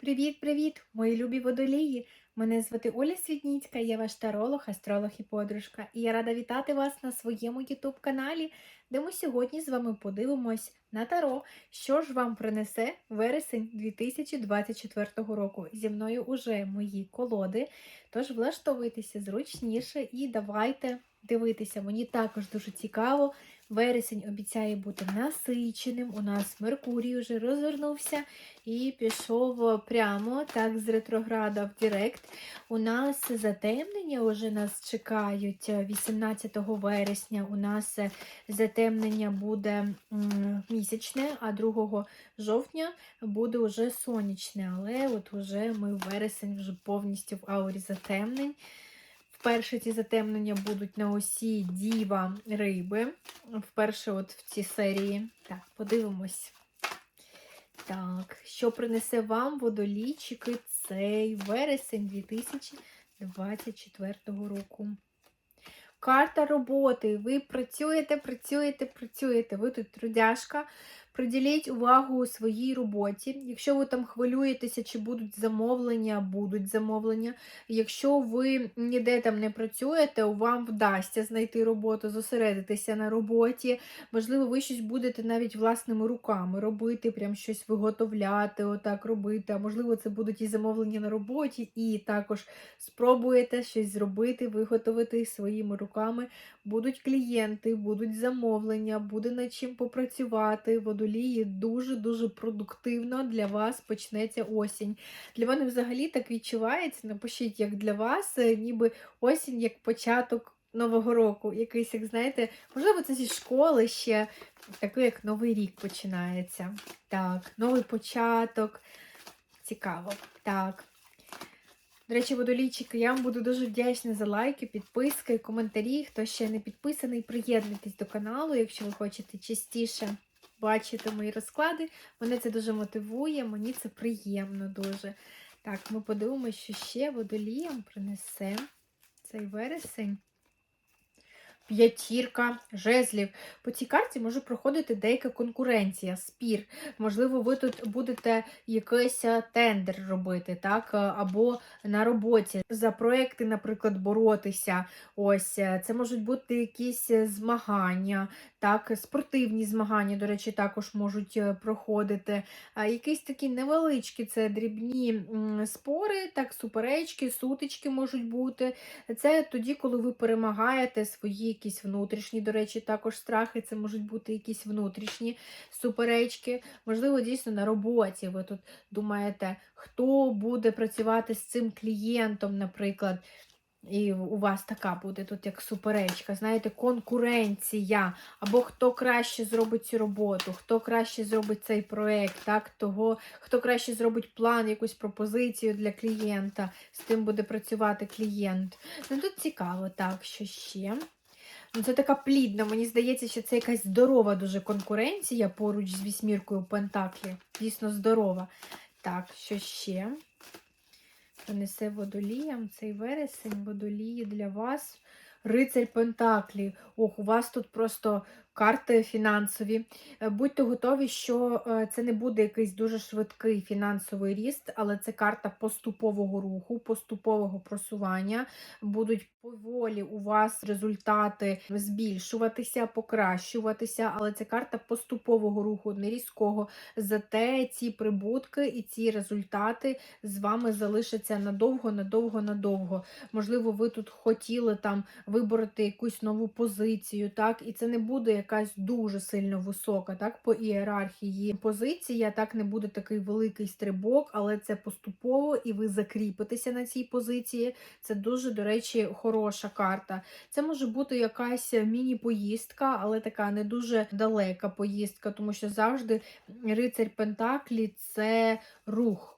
Привіт-привіт, мої любі водолії! Мене звати Оля Світніцька, я ваш таролог, астролог і подружка. І я рада вітати вас на своєму YouTube каналі, де ми сьогодні з вами подивимось на таро, що ж вам принесе вересень 2024 року. Зі мною уже мої колоди. Тож влаштовуйтеся зручніше і давайте дивитися. Мені також дуже цікаво. Вересень обіцяє бути насиченим. У нас Меркурій вже розвернувся і пішов прямо так з ретрограда в Директ. У нас затемнення вже нас чекають 18 вересня. У нас затемнення буде місячне, а 2 жовтня буде вже сонячне. Але от уже ми вересень вже повністю в аурі затемнень. Вперше ці затемнення будуть на осі Діва Риби. Вперше от в цій серії. Так, подивимось. Так, що принесе вам водолійчики цей вересень 2024 року? Карта роботи. Ви працюєте, працюєте, працюєте. Ви тут трудяшка. Приділіть увагу своїй роботі. Якщо ви там хвилюєтеся, чи будуть замовлення, будуть замовлення. Якщо ви ніде там не працюєте, вам вдасться знайти роботу, зосередитися на роботі. Можливо, ви щось будете навіть власними руками робити, прям щось виготовляти, отак робити. А можливо, це будуть і замовлення на роботі, і також спробуєте щось зробити, виготовити своїми руками. Будуть клієнти, будуть замовлення, буде над чим попрацювати. Водолії дуже-дуже продуктивно для вас почнеться осінь. Для мене взагалі так відчувається. Напишіть, як для вас, е, ніби осінь як початок. Нового року, якийсь, як знаєте, можливо, це зі школи ще такий, як Новий рік починається. Так, новий початок. Цікаво. Так. До речі, водолійчики, я вам буду дуже вдячна за лайки, підписки, коментарі. Хто ще не підписаний, приєднуйтесь до каналу, якщо ви хочете частіше бачити мої розклади. Мене це дуже мотивує, мені це приємно дуже. Так, ми подивимося, що ще водоліям принесе цей вересень. П'ятірка жезлів. По цій карті може проходити деяка конкуренція, спір. Можливо, ви тут будете якийсь е, тендер робити, так? е, Або на роботі за проекти, наприклад, боротися. Ось е, це можуть бути якісь змагання, так, спортивні змагання, до речі, також можуть проходити. Якісь такі невеличкі, це дрібні спори, так, суперечки, сутички можуть бути. Це тоді, коли ви перемагаєте свої якісь внутрішні, до речі, також страхи, це можуть бути якісь внутрішні суперечки. Можливо, дійсно на роботі. Ви тут думаєте, хто буде працювати з цим клієнтом, наприклад. І у вас така буде тут як суперечка, знаєте, конкуренція. Або хто краще зробить цю роботу, хто краще зробить цей проєкт, так, того, хто краще зробить план, якусь пропозицію для клієнта, з тим буде працювати клієнт. Ну тут цікаво, так, що ще. Ну, Це така плідна, мені здається, що це якась здорова дуже конкуренція поруч з вісьміркою Пентаклі. Дійсно здорова. Так, що ще? Принесе водоліям цей вересень, водолії для вас. Рицарь Пентаклі. Ох, у вас тут просто карти фінансові. Е, Будьте готові, що е, це не буде якийсь дуже швидкий фінансовий ріст, але це карта поступового руху, поступового просування. Будуть поволі у вас результати збільшуватися, покращуватися, але це карта поступового руху, не різкого. Зате ці прибутки і ці результати з вами залишаться надовго, надовго, надовго. Можливо, ви тут хотіли там вибороти якусь нову позицію, так, і це не буде якась дуже сильно висока, так, по ієрархії позиція, так не буде такий великий стрибок, але це поступово, і ви закріпитеся на цій позиції. Це дуже, до речі, хороша карта. Це може бути якась міні-поїздка, але така не дуже далека поїздка, тому що завжди рицарь Пентаклі це рух.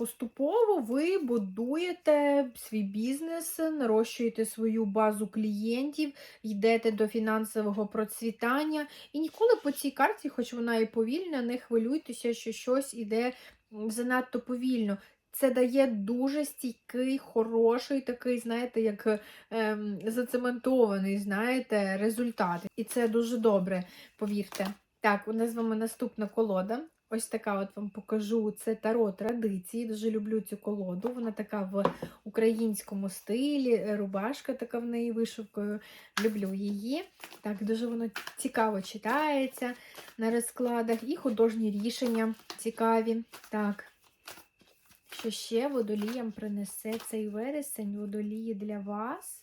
Поступово ви будуєте свій бізнес, нарощуєте свою базу клієнтів, йдете до фінансового процвітання. І ніколи по цій карті, хоч вона і повільна, не хвилюйтеся, що щось іде занадто повільно. Це дає дуже стійкий, хороший, такий, знаєте, як ем, зацементований, знаєте, результат. І це дуже добре, повірте. Так, у нас з вами наступна колода. Ось така от вам покажу це таро традиції. Дуже люблю цю колоду. Вона така в українському стилі, е, рубашка така в неї вишивкою. Люблю її. Так, дуже воно цікаво читається на розкладах. І художні рішення цікаві. Так. Що ще водоліям принесе цей вересень водолії для вас?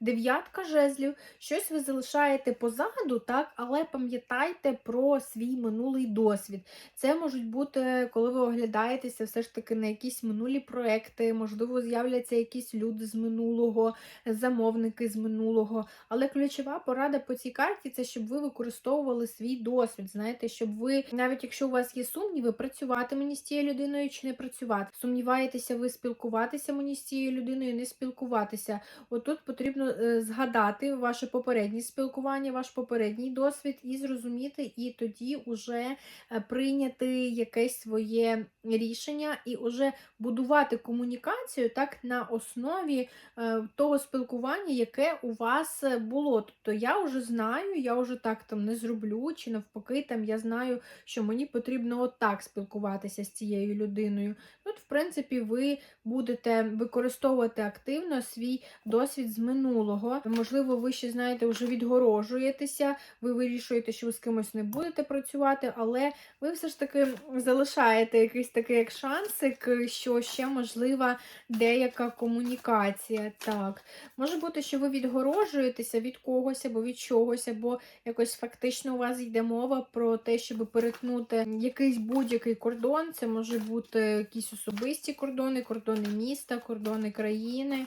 Дев'ятка жезлів. Щось ви залишаєте позаду, так, але пам'ятайте про свій минулий досвід. Це можуть бути, коли ви оглядаєтеся все ж таки на якісь минулі проекти, можливо, з'являться якісь люди з минулого, замовники з минулого. Але ключова порада по цій карті це щоб ви використовували свій досвід. Знаєте, щоб ви, навіть якщо у вас є сумніви, працювати мені з цією людиною чи не працювати. Сумніваєтеся, ви спілкуватися мені з цією людиною, не спілкуватися. Отут потрібно е, згадати ваше попереднє спілкування, ваш попередній досвід і зрозуміти, і тоді уже е, прийняти якесь своє рішення і уже будувати комунікацію так на основі е, того спілкування, яке у вас е, було. Тобто я вже знаю, я вже так там не зроблю, чи навпаки, там я знаю, що мені потрібно отак спілкуватися з цією людиною. Тут, в принципі, ви будете використовувати активно свій досвід з минулого. Можливо, ви ще знаєте, вже відгорожуєтеся, ви вирішуєте, що ви з кимось не будете працювати, але ви все ж таки залишаєте якийсь такий як шансик, що ще можлива деяка комунікація. Так, може бути, що ви відгорожуєтеся від когось або від чогось, або якось фактично у вас йде мова про те, щоб перетнути якийсь будь-який кордон. Це може бути якісь особисті кордони, кордони міста, кордони країни.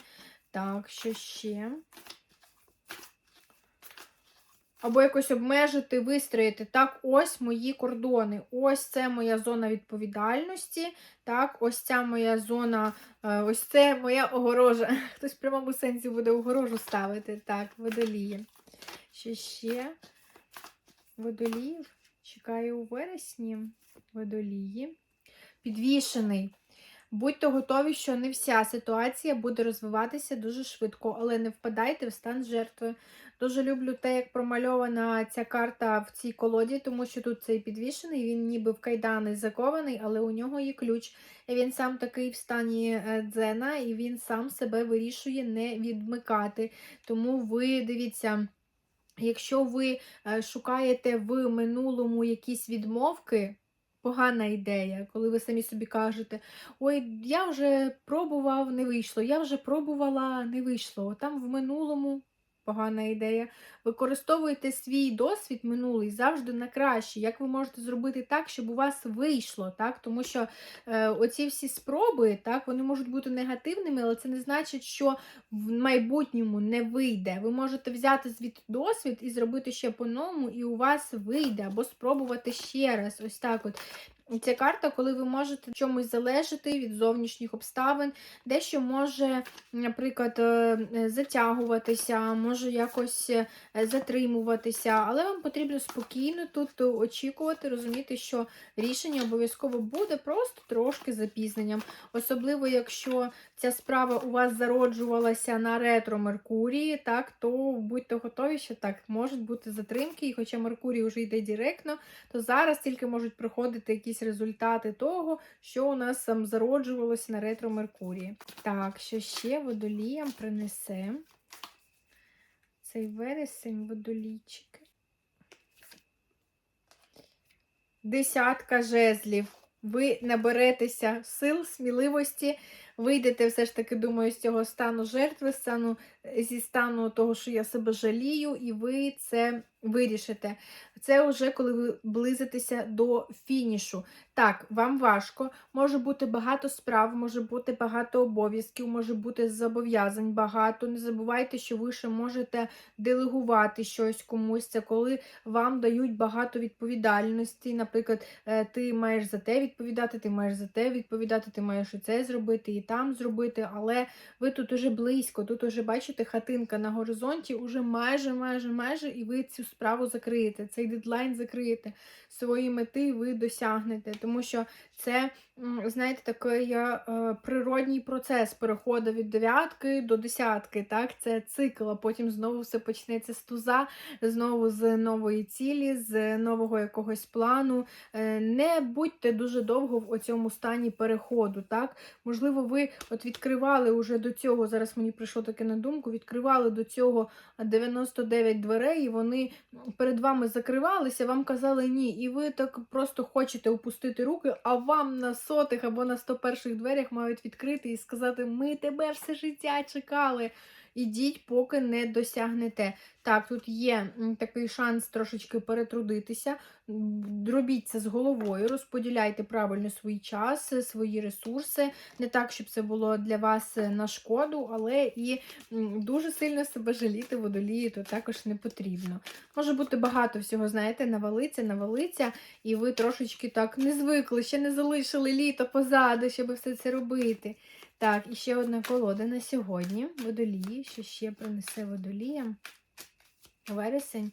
Так, що ще? Або якось обмежити, вистроїти. Так, ось мої кордони. Ось це моя зона відповідальності. Так, ось ця моя зона, е, ось це моя огорожа. Хтось в прямому сенсі буде огорожу ставити. Так, водолії. Що ще? Водоліїв. Чекаю у вересні. Водолії. Підвішений. Будьте готові, що не вся ситуація буде розвиватися дуже швидко, але не впадайте в стан жертви. Дуже люблю те, як промальована ця карта в цій колоді, тому що тут цей підвішений, він ніби в кайдани закований, але у нього є ключ. І він сам такий в стані е, дзена, і він сам себе вирішує не відмикати. Тому ви дивіться. Якщо ви е, шукаєте в минулому якісь відмовки, погана ідея, коли ви самі собі кажете, ой, я вже пробував, не вийшло, я вже пробувала, не вийшло. Там в минулому погана ідея. Використовуйте свій досвід минулий завжди на краще. Як ви можете зробити так, щоб у вас вийшло, так? Тому що е, оці всі спроби, так, вони можуть бути негативними, але це не значить, що в майбутньому не вийде. Ви можете взяти звідти досвід і зробити ще по-новому, і у вас вийде, або спробувати ще раз. Ось так от. Ця карта, коли ви можете чомусь залежати від зовнішніх обставин, дещо може, наприклад, е, затягуватися, може якось е, затримуватися, але вам потрібно спокійно тут очікувати, розуміти, що рішення обов'язково буде просто трошки запізненням. Особливо, якщо ця справа у вас зароджувалася на ретро Меркурії, так, то будьте готові, що так, можуть бути затримки, і хоча Меркурій вже йде директно, то зараз тільки можуть приходити якісь результати того, що у нас там зароджувалося на ретро Меркурії. Так, що ще водоліям принесе цей вересень водолійчики. Десятка жезлів. Ви наберетеся сил, сміливості, вийдете все ж таки, думаю, з цього стану жертви, стану, зі стану того, що я себе жалію, і ви це вирішите. Це вже коли ви близитеся до фінішу. Так, вам важко, може бути багато справ, може бути багато обов'язків, може бути зобов'язань багато. Не забувайте, що ви ще можете делегувати щось комусь. Це коли вам дають багато відповідальності. Наприклад, е, ти маєш за те відповідати, ти маєш за те відповідати, ти маєш і це зробити, і там зробити, але ви тут уже близько, тут уже бачите хатинка на горизонті, уже майже, майже, майже, і ви цю справу закриєте, цей дедлайн закриєте, свої мети ви досягнете, тому що це, знаєте, такий е, природній процес переходу від дев'ятки до десятки. Так, це цикл, а потім знову все почнеться з туза, знову з нової цілі, з нового якогось плану. Е, не будьте дуже довго в цьому стані переходу. Так, Можливо, ви от відкривали уже до цього, зараз мені прийшло таке на думку: відкривали до цього 99 дверей, і вони перед вами закривалися, вам казали ні. І ви так просто хочете опустити руки, а вам нас. Сотих або на сто перших дверях мають відкрити і сказати: Ми тебе все життя чекали. Ідіть, поки не досягнете. Так, тут є такий шанс трошечки перетрудитися. Робіть це з головою, розподіляйте правильно свій час, свої ресурси. Не так, щоб це було для вас е, на шкоду, але і дуже сильно себе жаліти водолії, то також не потрібно. Може бути багато всього, знаєте, навалиться, навалиться, і ви трошечки так не звикли, ще не залишили літо позаду, щоб все це робити. Так, і ще одна колода на сьогодні. Водолії, що ще принесе водолія. Вересень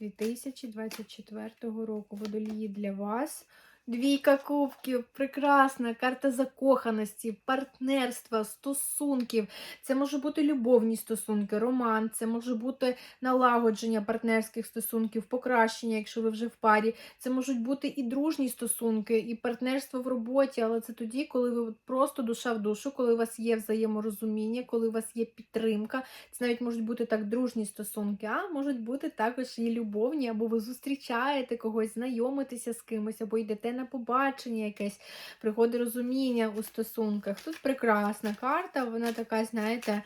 2024 року. Водолії для вас. Двійка кубків, прекрасна карта закоханості, партнерства, стосунків. Це може бути любовні стосунки, роман, це може бути налагодження партнерських стосунків, покращення, якщо ви вже в парі. Це можуть бути і дружні стосунки, і партнерство в роботі, але це тоді, коли ви просто душа в душу, коли у вас є взаєморозуміння, коли у вас є підтримка. Це навіть можуть бути так дружні стосунки, а можуть бути також і любовні, або ви зустрічаєте когось, знайомитеся з кимось, або йдете на побачення якесь, приходить розуміння у стосунках. Тут прекрасна карта, вона така, знаєте,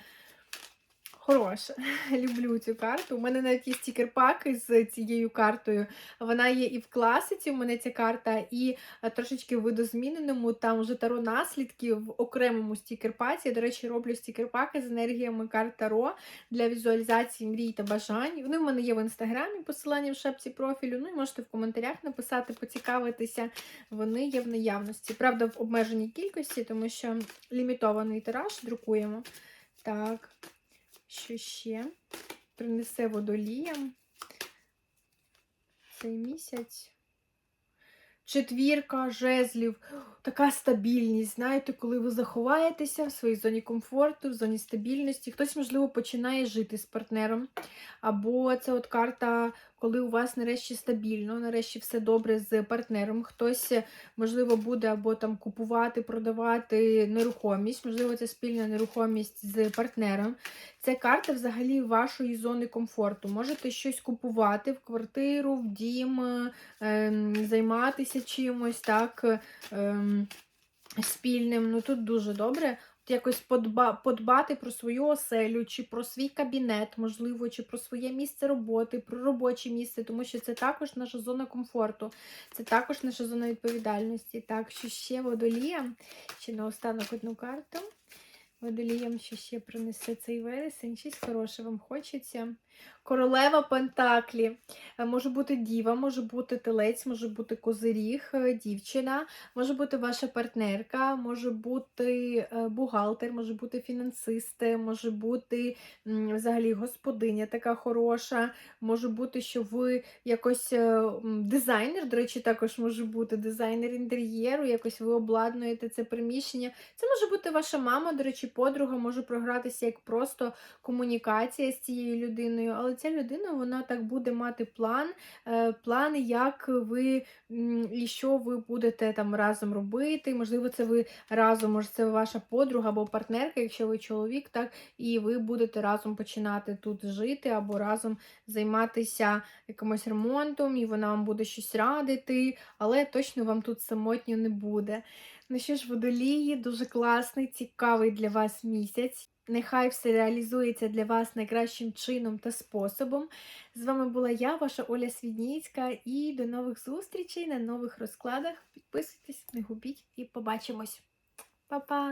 хороша. Люблю цю карту. У мене навіть є стікер-пак з цією картою. Вона є і в класиці, у мене ця карта, і е, трошечки в видозміненому, там вже таро наслідки в окремому стікер-паці. Я, до речі, роблю стікер-паки з енергіями карт Таро для візуалізації мрій та бажань. Вони в мене є в інстаграмі, посилання в шапці профілю. Ну і можете в коментарях написати, поцікавитися. Вони є в наявності. Правда, в обмеженій кількості, тому що лімітований тираж друкуємо. Так, що ще? Принесе водоліям цей місяць. Четвірка жезлів, така стабільність. Знаєте, коли ви заховаєтеся в своїй зоні комфорту, в зоні стабільності, хтось, можливо, починає жити з партнером. Або це от карта, коли у вас нарешті стабільно, нарешті все добре з партнером. Хтось, можливо, буде або там купувати, продавати нерухомість, можливо, це спільна нерухомість з партнером. Це карта взагалі вашої зони комфорту. Можете щось купувати в квартиру, в дім, ем, займатися чимось, так, ем, спільним. Ну тут дуже добре. Якось подба, подбати про свою оселю, чи про свій кабінет, можливо, чи про своє місце роботи, про робоче місце, тому що це також наша зона комфорту, це також наша зона відповідальності. Так, що ще водолієм, ще наостанок одну карту. Водолієм, що ще принесе цей вересень, щось хороше вам хочеться. Королева Пентаклі. Е, Може бути діва, може бути телець, може бути козиріг, е, дівчина, може бути ваша партнерка, може бути е, бухгалтер, може бути фінансист, може бути взагалі господиня така хороша, може бути, що ви якось дизайнер, до речі, також може бути дизайнер інтер'єру, якось ви обладнуєте це приміщення. Це може бути ваша мама, до речі, подруга, може програтися як просто комунікація з цією людиною, але ця людина вона так буде мати план, е, план, як ви і що ви будете там разом робити. Можливо, це ви разом, може, це ваша подруга або партнерка, якщо ви чоловік, так, і ви будете разом починати тут жити або разом займатися якимось ремонтом, і вона вам буде щось радити, але точно вам тут самотньо не буде. Ну що ж, водолії, дуже класний, цікавий для вас місяць. Нехай все реалізується для вас найкращим чином та способом. З вами була я, ваша Оля Свідніцька, і до нових зустрічей на нових розкладах. Підписуйтесь, не губіть і побачимось. Па-па!